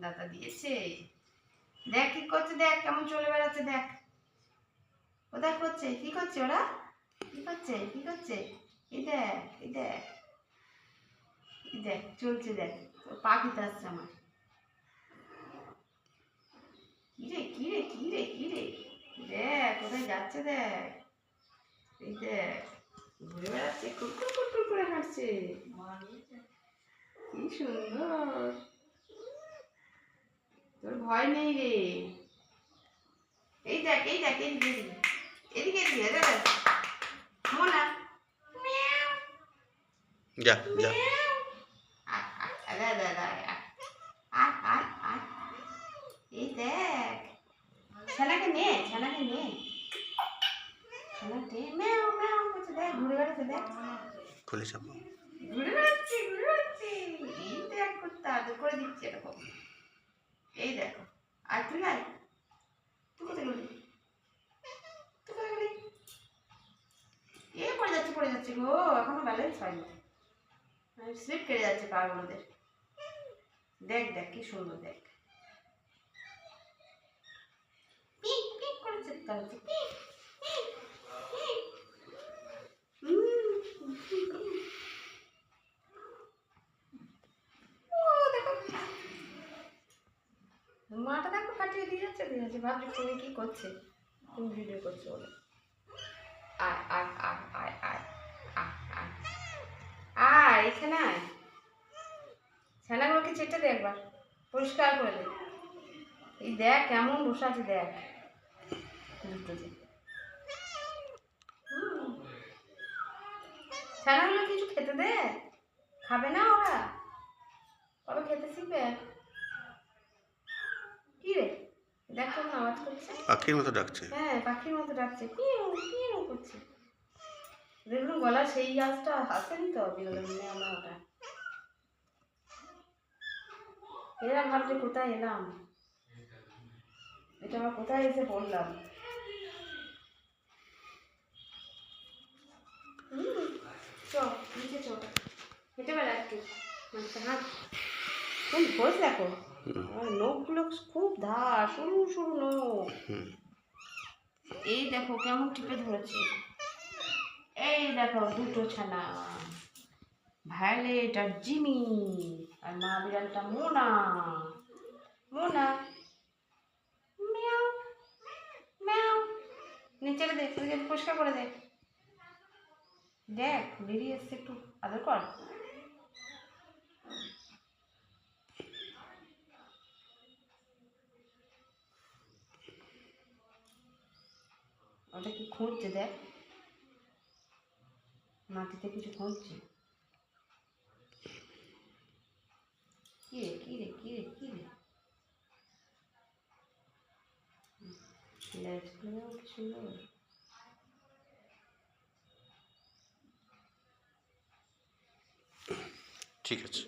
দাদা দিয়েছে। দেখ কি করছে, দেখ কেমন চলে বেড়াচ্ছে, দেখ। কোথায় করছে, কি করছে ওরা? কি করছে কি করছে? এই দেখ এই দেখ। দেখ, চলছে দেখ। পাখিতে আসছে আমার। কিরে কিরে কিরে কিরে দেখ, কোথায় যাচ্ছে দেখ? এই দেখ, ঘুরে বেড়াচ্ছে কুকুর কুকুর করে হাঁটছে। কি সুন্দর। তোর ভয় নেই রে। এই দেখ এই দেখ এদিকে এদিকে। এদিকে এদিকে মোনা যা এই দেখ। ছানাকে নে ছানাকে নে। ছানাকে ম্যাও ম্যাও করছে দেখ ঘুরে বেড়াচ্ছে দেখ। খুলে ঘুরে বেড়াচ্ছে ঘুরে বেড়াচ্ছে। এই দেখ করতে আদর এই দেখো, আর তুই নাই তুই কোথায় গেলি? তুই কোথায় গেলি? এ পড়ে যাচ্ছে পড়ে যাচ্ছে গো, এখনও ব্যালেন্স হয়নি। স্লিপ কেটে যাচ্ছে পাগুলোদের। দেখ দেখ, কি সুন্দর, দেখ। পিক পিক করেছে, পিক পিক পিক উম, ও দেখো মাটা দেখো কাটিয়ে দিয়ে ভাবছি তুমি কি করছে? তুমি ভিডিও করছ বলে। আয় আয় আয় আয় আয় আয় আয়। আয়, এখানে আয়। ছানাগুলোকে চেটে দে একবার। পরিষ্কার করে দে। এই দেখ, কেমন বসে আছে, দেখ। দুটো যে। ছানাগুলো কিছু খেতে দে। খাবে না ওরা? কবে খেতে শিখবে কি রে দেখ আওয়াজ করছে? পাখির মতো ডাকছে। হ্যাঁ পাখির মতো ডাকছে। পিউ পিউ করছে। দেখুন গলার সেই আওয়াজটা আসেনি তো বিরোধী মনে আমরা ওটা। এরা ভাবছে কোথায় এলাম? এটা আমরা কোথায় এসে পড়লাম? হুম, চ নিচে চ হেঁটে বেড়া একটু হাঁট কোন ভোজ দেখো? নখগুলো খুব ধা সরু সরু নখ। এই দেখো কেমন টিপে ধরেছে। এই দেখো দুটো ছানা। ভায়োলেট আর জিমি। আর মা বিড়ালটা মোনা। মোনা। ম্যাও ম্যাও। নিচে দেখ পরিষ্কার করে দেখ দেখ বেরিয়ে এসছে একটু আদর কর। ওটা কি খুঁজছে দেখ। মাটিতে কিছু খুঁজছে কি রে কি রে কি রে কি রে? লেজগুলো কি সুন্দর? ঠিক আছে।